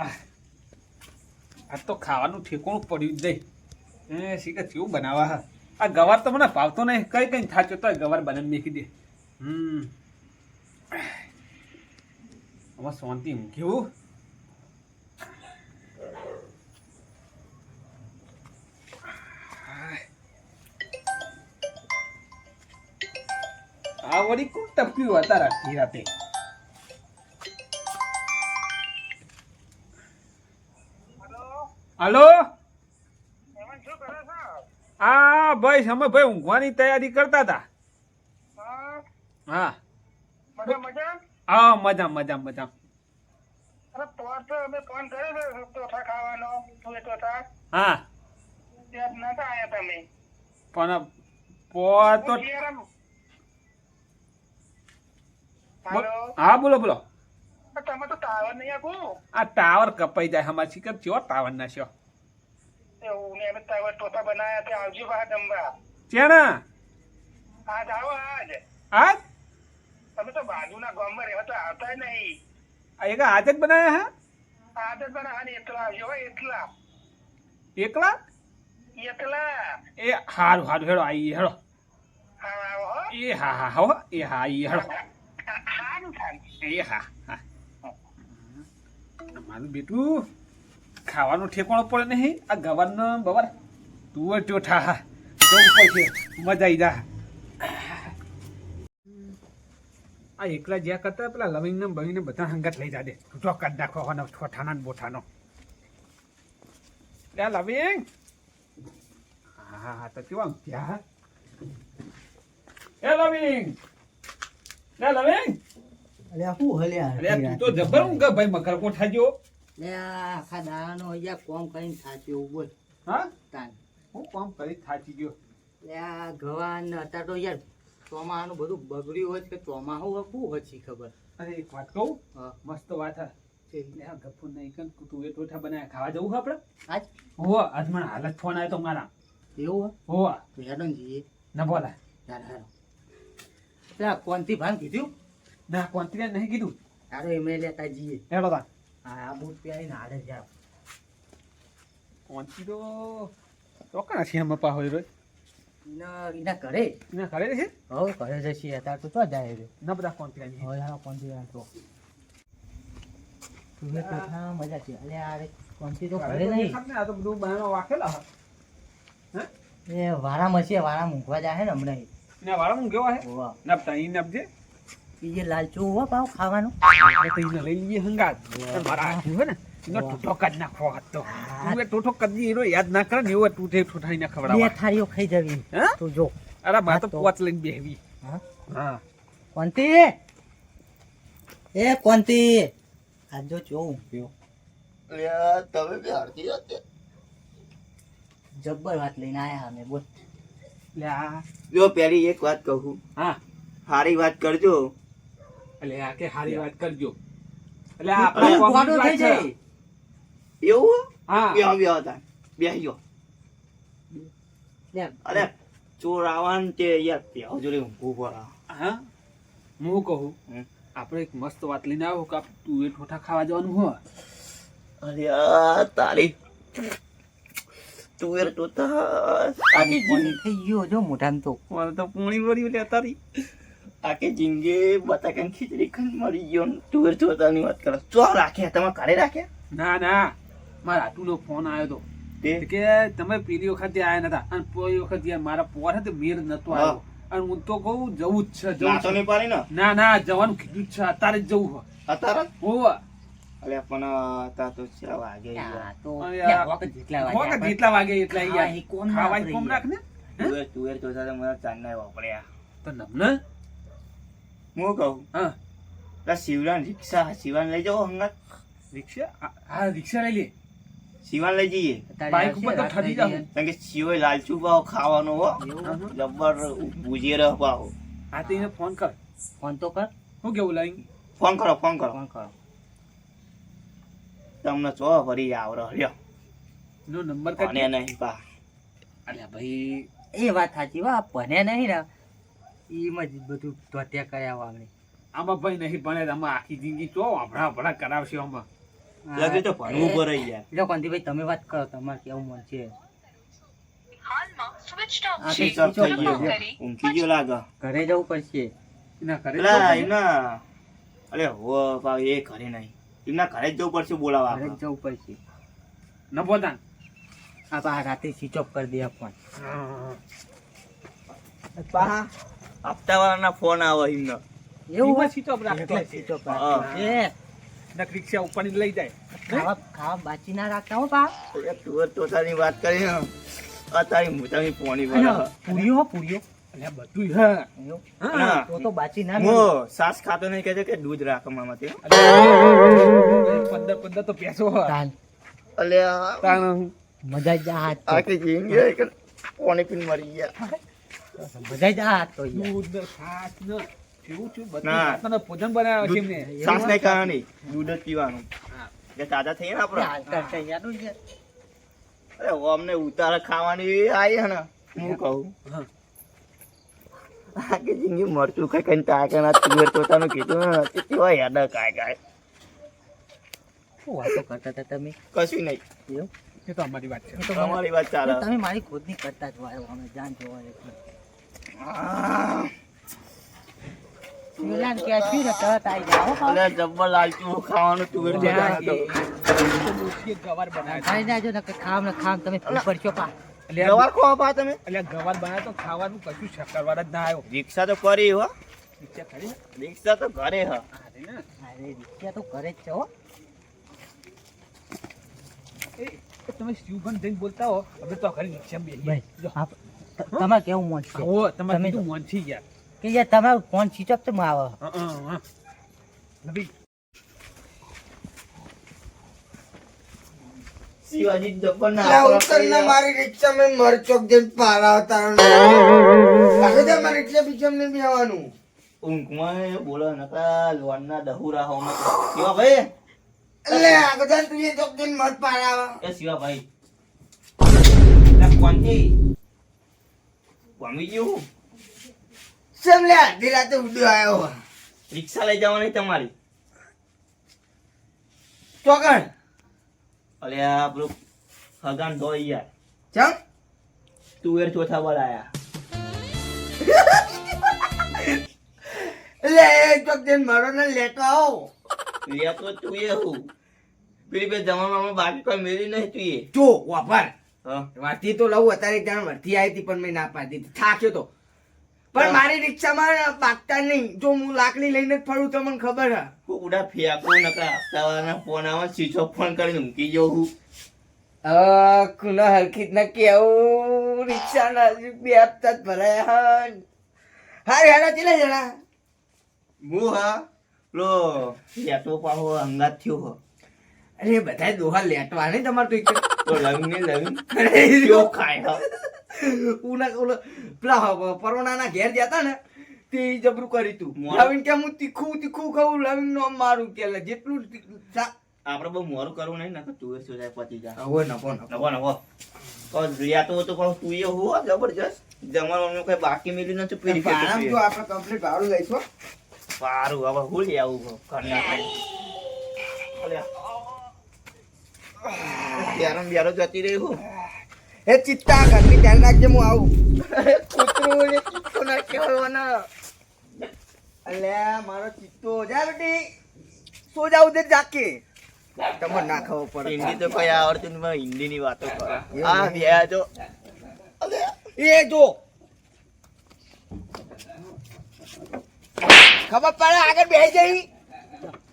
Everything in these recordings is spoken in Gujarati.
આજ તો ખાવાનું ઠેકોણું પડ્યું જ નહીં એ, શીખર કેવું બનાવવા આ ગવાર તો મને ભાવતો નહીં. કઈ કઈ થાચો તો ગવાર બનાવી મેકી દે. હમ. હવે શાંતિ કેવું આ વળી કોણ ટપક્યું? હતા રાતે. હાલો? હા ભાઈ અમે ભાઈ ઊંઘવાની તૈયારી કરતા હતા. હા. હા. મજા મજા? મજા હા. પણ પો તો હા બોલો. બોલો તમે તો ટાવર નહીં આપું. આ ટાવર કપાઈ જાય અમારે શીખર ચો ટાવર નાખ્યો એવું ને અમે ટાવર ટોટા બનાયા તે આવજો બહાર ચેણા આજ આવો આજ. આજ? તમે તો બાજુના ગામમાં રહેવા તો આવતા નહીં. એક આજ જ બનાયા આજ જ બનાવવા ને એટલા આવજો હો, એટલા એકલા? એકલા. એ હારું હારું હેડો આઈ હેડો. હા હો. એ હા હા હો એ હા ઈ હેડો. એ હા હા. મારું બેટું. ખાવાનું ઠેકાણો પડે નહીં. આ ગવાનો બબર તું ચોઠા હા મજા આવી જા. આ એકલા જ્યાં કરતા પેલા લવિંગ ને બવિંગ ને બધા હંગાત લઈ જાદે જો કાઢ નાખો હોનો ઠોઠાના ને બોઠાનો. લે લવિંગ. હા હા તો કેવા ત્યાં એ લવિંગ. લે લવિંગ. અલ્યા શું હલ્યા? અરે તું તો જબર ઊંઘ. ભાઈ મકર કોઠા જો લે આખા દાડાનો અહીંયા કોમ કરીને થાચી એવું બોલ હા? તાન. હું કોમ કરી થાચી ગયો? લે આ ગવાન અત્યારે તો યાર ચોમાહાનું બધું બગડ્યું હોય કે ચોમાહું હોય શું હોય ખબર. અરે એક વાત કહું? મસ્ત વાત હે. લે ગફુર નહીં કન તું એ ટોઠા બનાવ્યા ખાવા જવું આપણે? આજ? હો આજ મને હાલત ફોન આવ્યો તો મારા. એવું હો? તો હેડો ને જઈએ. ન બોલા યાર હારો પેલા કોનથી ભાન કીધું? ના કોનથી નહીં કીધું. હારો એમ લેતા જઈએ. હેડો તા આ બૂટ પહેરીને કોંત્રી તો ચોકણા છે એમાં પા હોય રોય એના એના ઘરે? છે? હવે ઘરે જશે અત્યારે તો જાય ના બધા હવે મજા છે. અલે આ રે તો ઘરે નહીં. આ તો બધું બહાનો વાકેલા હે. એ વારામાં છે વારા મૂકવા જાય ને હમણાં ને વાળા હું કેવા હે ઓવા નપતા ઈ નપજે. બીજે લાલચો હોવા પાવ ખાવાનો. તો લઈ લઈએ હંગાત. મારા હાથું હે ને એનો કાઢ તું. એ ટૂઠો કરી એનો યાદ ના કરે ને એવો ટૂઠે ટૂઠાઈને બે થાળીઓ ખાઈ જવી. તું જો. અરે બા તો પોચ લઈને બેહવી. હા? હા. એ કોનતી આજ જો ચો ઊંઘ્યો. તમે બી હરતી હતી જબ્બર વાત લઈને આયા અમે બોલ. એટલે આ જો પેલી એક વાત કહું. હા. સારી વાત કરજો. એટલે આ કે હારી વાત કરજો. એટલે આપણે તું વાત થઈ છે. જાય. એવું હા? બે બેહો હતા. બે લે, અરે ચોર આવવાનું તે યાર બેહો જોડે પડે હા હું? કહું હમ. આપણે એક મસ્ત વાત લઈને આવો કે તું એ ઠોઠા ખાવા જવાનું હોય અરે તારી તુવેર તો કોની જિંદગી થઈ ગયો જો મોઢાન તો. મને તો પૂણી વળી લે તારી. આખી જિંદગી બટાકાની ખીચડી ખાઈને મરી ગયો ને તુવેર ચોતાની વાત કરો ચો રાખ્યા તમે ઘરે રાખ્યા ના ના મારા આટુનો ફોન આવ્યો તો તે કે તમે પેલી વખત આવ્યા નતા અને પેલી વખત મારા પોર હતો મેર નતો આવ્યો અને હું તો કહું જવું જ છે જવું નહીં પાડી ને ના ના જવાનું કીધું જ છે અત્યારે જ જવું અત્યારે હોવે. અલે પણ અત્યારે તો ચાર વાગે તો જેટલા વાગે એટલા યાર કોણ વાપરે કોમ. રાખ ને તુવેર તુવેર ચોથા તો મને ચાંદના વાપર્યા તો નમને હું કહું હા પેલા શિવરાન રિક્ષા શિવાન લઈ જાઓ હંગાત રિક્ષા હા રિક્ષા લઈ લે શિવાન લઈ જઈએ આવશે, ઉપર તો ઠરી જાવ. કારણ કે શિવો લાલચુ ભાવ ખાવાનો હો? જબ્બર ભૂજે રહ ભાવ હા તો એને ફોન કર ફોન તો કર શું કેવું લાઈ ફોન કરો ફોન કરો ફોન કરો તમને ચો ફરી આવરો રહ્યો નો નંબર કાઢી નહીં પા અલ્યા ભાઈ એ વાત સાચી વા ભણ્યા નહીં ને એમાં જ બધું ધોત્યા કર્યા વાવણી આમાં ભાઈ નહીં ભણે આમાં આખી જિંદગી તો આપણા આપણા કરાવશે આમાં. લગે તો ભણવું પડે યાર. લો કાંતિભાઈ તમે વાત કરો તમારે કેવું મન છે? હાલમાં સ્વિચ ઓફ આ સ્વિચ તો થઈ ગયો ઊંઘી ગયો લાગે. ઘરે જવું પડશે. એમના અરે હો ભાવ એ ઘરે નહીં. એમના ઘરે જ જવું પડશે બોલાવા ઘરે જવું પડશે. ન બોલતા? આ પા રાતે સ્વિચ ઓફ કરી દે ફોન પાહા. હપ્તાવાળાના ફોન આવે એમનો. એવું હોય? off રાખતો. એ નક રિક્ષા ઉપરની લઈ જાય. ખાવા ખાવા બાચી ના રાખતા હો પા તું તોતાની વાત કરી ને. તારી મોટાની પોણી વાળા. પૂરીઓ હો પૂરીઓ. અને બધું હા. હા. તો તો બાચી ના મો સાસ ખાતો નહીં કહે છે કે દૂધ રાખો મામા તે? પંદર પંદર તો પેસો. તાન. અલ્યા. મજા જ આ પીને મરી ગયા. મજા જ આ તો. દૂધ છાસ ને કેવું છું બધું. ભોજન બનાવ્યો છે એમને છાસ ને કારણે દૂધ જ પીવાનું હા. કે તાજા થઈ ને આપણે. અરે અમને ઉતાર ખાવાની આવી હે ને હું કહું હા. આખી જિંદગી મરચું ખાઈ ખાઈને તાકે ના તુવેર તોતાનું કીધું ને તે કેવા યાદ કાય કાય શું વાતો કરતા હતા તમે કશું નહીં એવું? એ તો અમારી વાત છે તમારી વાત ચાલે તમે મારી ખુદની કરતા જ હોય અમે જાણ જોવા જાઓ અલે ખાવાનું તુવેર ત્યાં તોતા એ- હતો એ તો. ડોશીએ ગવાર બનાવે ખાઈ જાજો ને ખાવ ને ખાવ તમે ભૂલ પડશો પા. ગવાર ખો બા તમે? એટલે ગવાર બનાવે તો ખાવાનું કશું શક્કરવાર જ ના આવ્યો. રિક્ષા તો કરી હો. રિક્ષા તો ઘરે હ. હા, ને. અરે રિક્ષા તો કરે જ છે હો. એ એ તમે શિવગન જઈને બોલતા હો હવે તો ઘરે રિક્ષા આપ- ત- તમારે કેવું મોન છે? ઓ તમારે તમે કીધું મોનથી ગયા. કે યાર તમારો ફોન સ્વિચ ઓફ તો આવે. હા, હા, હા. નબી, શિવાજી જબ્બર ના ઉતર ના મારી રિક્ષા મે મર ચોક જઈને પારા ઉતારવાનું આગળ જા મારી રિક્ષા બીજા બી આવવાનું ઊંઘમાં એ બોલો નકા લોનના દહુરા હો મત શિવા ભાઈ એટલે આગળ જા તું એ ચોક દે મર પારા એ શિવા ભાઈ કોણ કોણથી પામી ગયું સમ લે? આધી રાતે ઉડ્યો આવ્યો રિક્ષા લઈ જવાની તમારી. ચોકણ. અલે આ પેલું હગાન દો યાર. ચમ? તુવેર ચોથા બોલાયા એટલે એ ચોક જઈને મારો ને લેતો આવો. લે તો એ હું. પેલી બે જમાનામાં બાકી કોઈ મેળી નહીં તું એ. જો વાપર. હા. તો લઉં અત્યારે ત્યાં વર્તી આવી હતી પણ મેં ના પાડી થાક્યો તો. પણ મારી રિક્ષામાં પાકતા નહીં. જો હું લાકડી લઈને જ ફરું તો મને ખબર હા. ઉડા ફિયાકો નકા હપ્તાવાળાના ફોન આવે સ્વિચ ઓફ ફોન કરીને મૂકી જાઉં હું. અ કુના હરખી કેવું નક્કી આવું. રિક્ષા ના બે હપ્તા જ ભરાયા હન. હારે હારા ચેલા જણા હું હા? લો લેટો પાહો અંગાત થયો હો. અરે બધા દોહા લેટવા નહીં તમારે તો એક ને ને હું તીખું તીખું નો મારું કરવું નહીં પતી નવો તો લેતો તો પણ તું એ હું જબરજસ્ત જમવાનું કઈ બાકી મેલી નથી પેરી આપણે કમ્પ્લીટ ભાડું લઈશું સારું હવે હું ત્યારે બિયારો જતી રહી હું. એ ચિત્તા ગરમી ધ્યાન રાખજે હું આવું. કૂતરું ને ચિત્તો ના કહેવાના અલે મારો ચિત્તો જા બેટી. સો જાવ દે જાકે. તમને ના ખબર પડે. હિન્દી તો કોઈ આવડતું નહીં હિન્દી ની વાતો કરો. આ. બે જો. એ જો. ખબર પડે આગળ બેસી જઈ.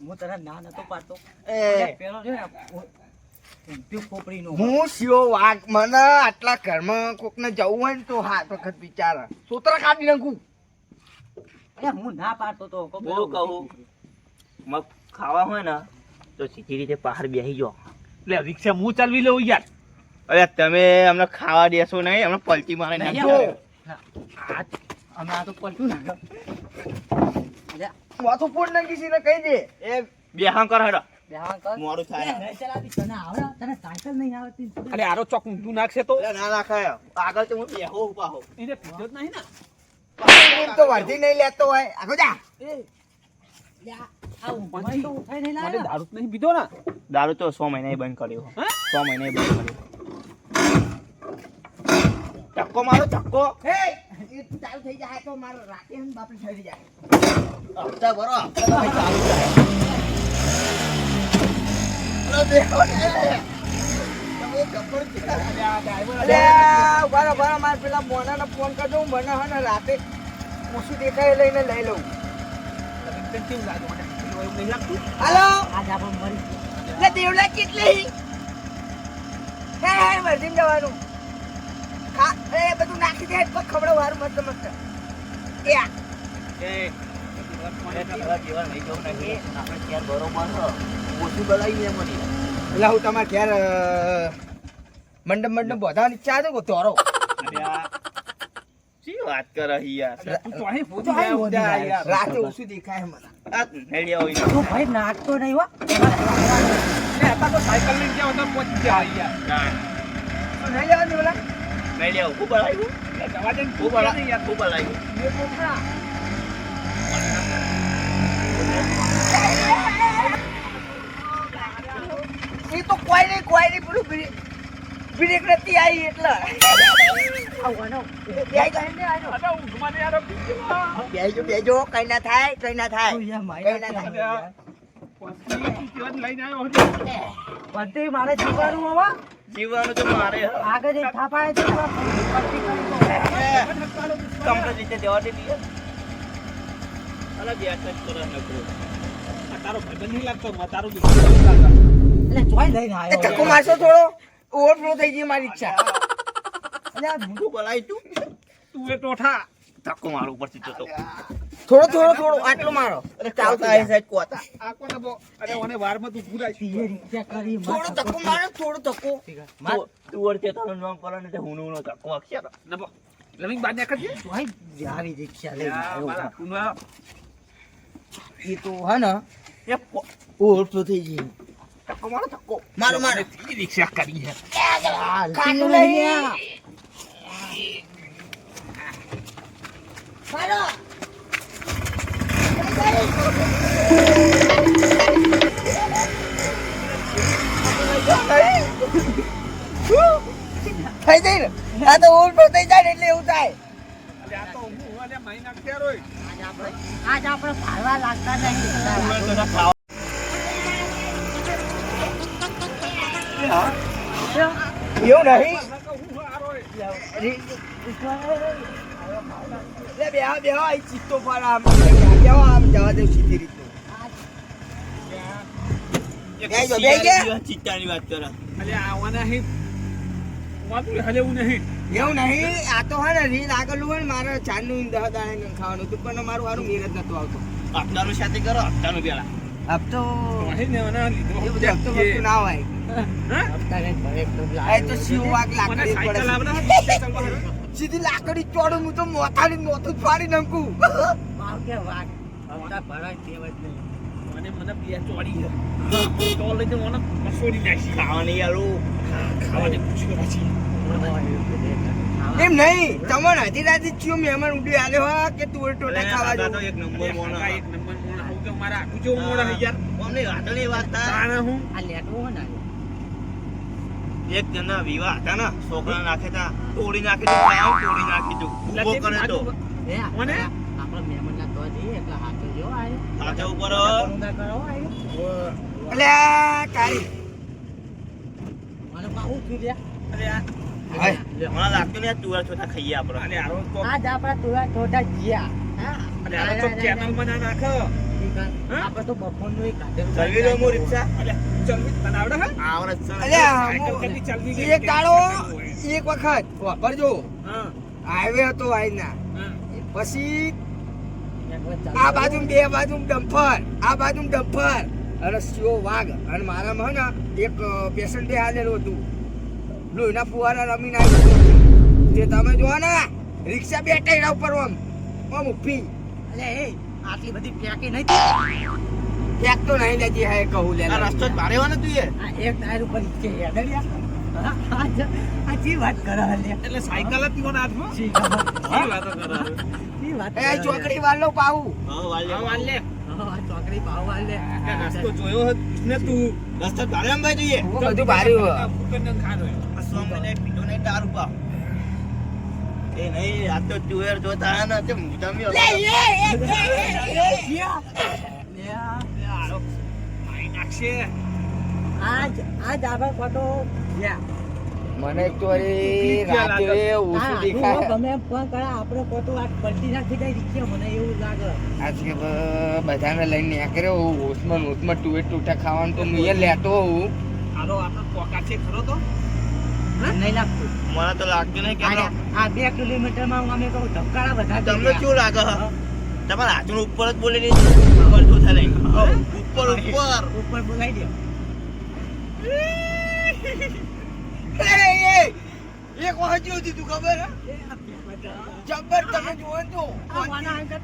હું તને ના નતો પાડતો. એ. પેલો છે ને હું સિયો વાઘ મને આટલા ઘરમાં કોકને જવું હોય ને તો હાથ વખત વિચાર. સુતરા કાઢી નાખું. અરે હું ના પાડતો તો કહું કહું મગ ખાવા હોય ને તો સીધી રીતે બહાર બેસી જાઓ. એટલે રિક્ષા હું ચાલવી લઉં યાર. અરે તમે અમને ખાવા દેશો નહીં અમને પલટી મારે. અમે આ તો પલટું ના અલ્યા, માથું ફોડ નાખી છે કહી દે. એ બેહાં કર હેડો. મોડું થાય. અલ્યા, નહીં ચલાવતી. તને સાયકલ નહીં આવડતી? અરે આરો ચોક ઊંધું નાખશે તો. ના નાખાય. આગળ તો હું બેહો ઊભા હો એને પીધો જ નહીં ને. તો વર્ધી નહીં લેતો હોય. આગળ જા. દારૂ નહીં પીધો ને. દારૂ તો સો મહિના બંધ કર્યો. હા? સો મહિના બંધ કર્યો. ચક્કો મારો ચક્કો ચાલુ થઈ જાય તો મારો રાતે હમ થઈ જાય. હપ્તા ભરો હપ્તા ચાલુ થાય અરે દેખો ને તમે ગબ્બર કેટલા અલે ઊભા ઊભા માર પેલા મોનાને ફોન કરજો હું મને હે રાતે ઓછું દેખાય લઈને લઈ લઉં મને હાલો આજ આપણે મરી લે દેવલા કેટલી હે હે વર્ધીમ જવાનું ખા એ બધું નાખી દે તો ખબડો વારું મસ્ત મસ્ત એ જવું નહીં આપણે બરોબર છે આવી ને મને એટલે હું તમારે ઘેર મંડપ મંડપ બોધાવાની ઈચ્છા છે કે તોરો? શી વાત કરે યાર? તું તો અહીં રાતે ઓછું દેખાય મને. આ નેડિયા હોય. તું ભાઈ નાખતો નહીં તો સાયકલ લઈને ગયા તો પહોંચી ગયા યાર. તો ઓલા? નેડિયા ખૂબ બળાયું જવા દે ખૂબ યાર ખૂબ બળાયું એ. એ તો કોઈ નહીં કોઈ નહીં પેલું બ્રેક બ્રેક નથી આવી એટલે બેજો બેજો કઈ ના થાય કઈ ના થાય. કઈ ના થાય? પતિ મારે જીવવાનું હવે જીવવાનું તો મારે. આગળ જઈ થાપાય તો પતિ કરી દો. કમ્પ્લીટ રીતે જવા દે દીએ અલા તારો ભાઈબંધ નહીં લાગતો તારો દીકરો નહીં લાગતો. એટલે ચોય લઈને એ આવ્યો. ધક્કો મારશો થોડો? ઓવરફ્લો થઈ ગઈ મારી ઈચ્છા. અલ્યા મૂઠું બોલાય તું. તું એ ટોઠા. ધક્કો મારો ઉપરથી જતો. થોડો થોડો થોડો આટલો મારો. અરે ચાલુ કોતા થઈ સાઈડ કોતા આ કોને બો અરે ઓને વારમાં તું પૂરા છે કરી? થોડો ધક્કો મારો થોડો ધક્કો. માર. તું ઓરતે તો નામ પર ને તે હું નું ધક્કો અક્ષર ને બો લમિંગ બાદ નાખ દે ચોય જારી રિક્ષા લે એ તો હે ને એ ઓવરફ્લો થઈ ગઈ. ધક્કો મારો ધક્કો મારો મારો. રિક્ષા કરી છે કાટું લઈ. મારો. થઈ જાય ને. આ તો ઓવરફ્લો થઈ જાય ને એટલે એવું થાય. આજ આપણે ફાળવા લાગતા નહીં. એવું નહીં બે બે આ ચિત્તો પર આમ બેહો આમ જવા દે સીધી રીતનું? ચિત્તાની વાત કરો અરે આવાના હે વાતું હલે એવું નહીં એવું નહીં આ તો હે ને રીલ આગળ હોય ને મારે ચાંદનું દહ દાણે ખાવાનું હતું પણ મારું સારું મેર જ નતું આવતો હપ્તાનું સાથે કરો હપ્તાનું પેલા હપ્તો ના હોય સીધી લાકડી ચોડું હું તો મોથાની મોથું ફાડી નાખું. મને મને બે ચોડી તો લઈને મને મસોડી નાખી. ખાવાની આલું. ખાવાની પૂછ્યો નથી એમ નહીં તમને હજી રાતે ચિયો મહેમાન ઉડી આલ્યો હા કે તું ટોટા ખાવા જો એક નંબર મોનો એક નંબર મોણ આવું મારા આખું જો મોણ હે. યાર? અમને વાતની વાત હું? આ લેટવું ને એક જણા વિવાહ હતા ને છોકરા નાખે તા તોડી નાખી દઉં તોડી નાખી દઉં ઊભો કરે તો. જઈએ એટલે હાથે હાથે ઉપર. કરો મને પાછું થયું લ્યા. અરે મને લાગતું ને તુવાર છોટા ખાઈએ આપણે. અને આરો તો આજ આપણા ગયા. હા. અને આરો તો ચેનલમાં ના નાખ. આપણે તો બપોરનું એક ચલવી લો મો રિક્ષા. ચલવી તને આવડે હે? આવડે છે. અલ્યા કેટલી ચાલવી એક દાડો એક વખત. વાપરજો હા. હાઈવે હતો આઈના. પછી એક વખત ચાલુ આ બાજુ બે બાજુ ડમ્ફર આ બાજુ ડમ્ફર. અને શિવો વાઘ. અને મારામાં હે ને એક પેશન્ટ હાલેલું હતું. લોહીના ફુવારા રમીને આવ્યું તે તમે જોવા ને રિક્ષા બેઠા ઉપર આમ આમ ઊભી. અલે એ આટલી બધી ફેંકી નહીં ફેંકતો નહીં લેતી હે કહું લે રસ્તો જ ભારે વાનો તું એ. એક ટાયર ઉપર છે ચી વાત કરે એટલે સાયકલ જ હાથમાં? કરે. વાત એ ચોકડી વાળો પાવું હા વાળે ચોકડી રસ્તો જોયો ને તું રસ્તો તારે આમ ભાઈ જોઈએ હું બધું ભાર્યું હે. આ ફૂટને ખાનો એમ. આ સો મહિને પીધો નહીં દારૂ પાવ એ નહીં આ તો જોતા ને તમે નાખશે આજ આજ મને રાત્રે ઓછું દેખાય. ગમે ફોન કરે આપણે ખોટું આ પલટી નાખી જાય રિક્ષા મને એવું લાગે. આજે કે બ- બધાને લઈને નીકળ્યો હું ઓસમાં ઓસમાં ટુવે ટૂટા ખાવાનું તો હું અહીંયા લેતો હું આરો આપણો પોકા છે ખરો તો? નહીં લાગતું. મને તો લાગતું નહીં કે આ બે કિલોમીટરમાં હું અમે કહું ધબકારા વધારે તમને શું લાગે? તમારા હાથનું ઉપર જ બોલી શું થાય નહીં. ઉપર ઉપર. ઉપર બોલાવી દે. એક વખત જેવું થયું ખબર? હે? તમે જુઓ તો.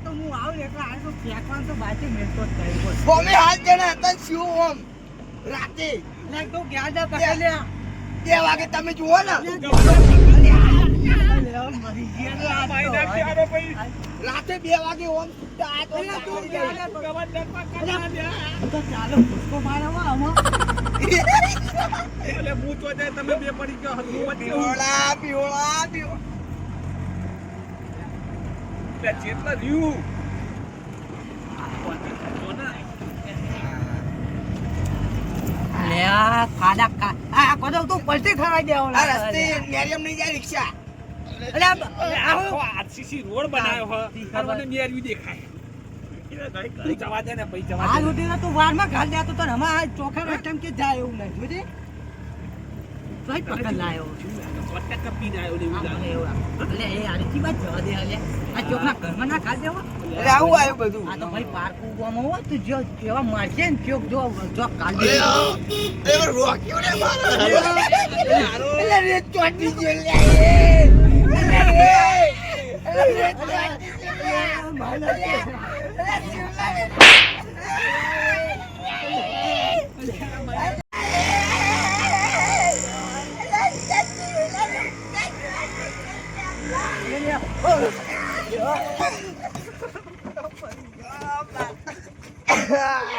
તો હું આવું એટલે આ તો ફેંકવાનું જ થઈ બોલ અમે હાથ જણા હતા ને ઓમ રાતે. એટલે તું બે વાગે તમે જુઓ ને. રાતે બે વાગે ઓમ તમે બે પડી ગયો. પીવડા પીવડા પીવડા જેટલા રહ્યું લે આ ખાડા ખા આ કોદો તું પલટી ખરાઈ દેવો આ રસ્તે નેરિયમ નહીં જાય રિક્ષા. અલે આખો આરસીસી રોડ બનાવ્યો હોય અને મને મેરવી દેખાય. તું જવા દે ને પછી જવા આ દે. તું વારમાં ઘાલ દેતો તો ને હમણાં ચોખા રસ્તમ કે જાય એવું નહીં જોજે પકડ લાયો ને એવું આ લાગે. એવું. એ બાદ જવા દે અલે. આ ચોખા ઘરમાં ના ખાલ દેવા. એટલે આવું આવ્યું બધું. આ તો ભાઈ પાર્ક ઉગવામાં હોય તું જો કેવા મારશે ને ચોક જો જો કાલ. એ રોક્યો ને મારે. એટલે રેત ચોટી ગયો લે એટલે રે. એટલે રેત ચોટી ગયો